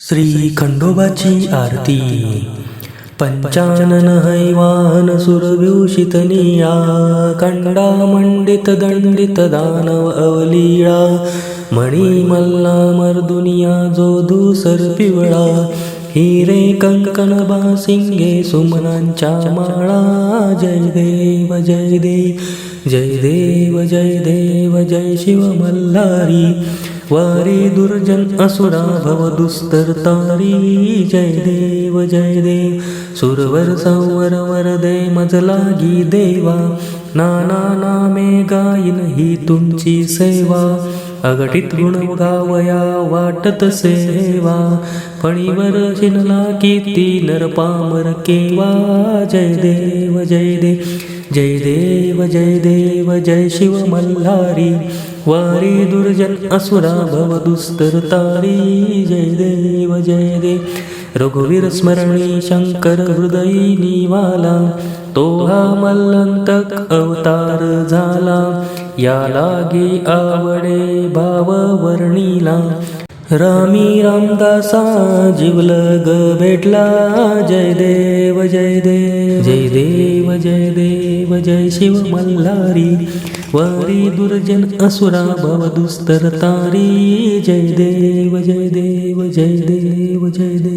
श्री खंडोबाची आरती. पंचानन हैवाहन सुरभूषित निळा कंडा मंडित दंडित दानव अवलीळा मणी मल्ला मर्दुनिया जो धूसर पिवळा हिरे कंकण बासिंगे सुमनांच्या माळा जय देव जय देव जय देव जय देव जय शिव मल्हारी वारी दुर्जन असुरा भव दुस्तर तारी जय देव जय देव। सुरवर संवर वरदे मज लागी देवा। नाना नामे गायन ही तुमची सेवा। अगटित गुण गावया वाटत सेवा। फणीवर शिनला कीर्ती नर पामर केवा। जय देव जय देव। जय देव जय देव जय शिव मल्हारी वारी दुर्जन असुरा भव दुस्तर तारी जय देव जय देव रघुवीर स्मरणी शंकर हृदयी निवाला तो हा मल्लंतक अवतार झाला या लागी आवडे भाव वर्णीला रामी रामदासा जीवलग भेटला जय देव जय देव जय देव जय देव जय शिव मल्हारी वारी दुर्जन असुरा भव दुस्तर तारी जय देव जय देव जय देव जय देव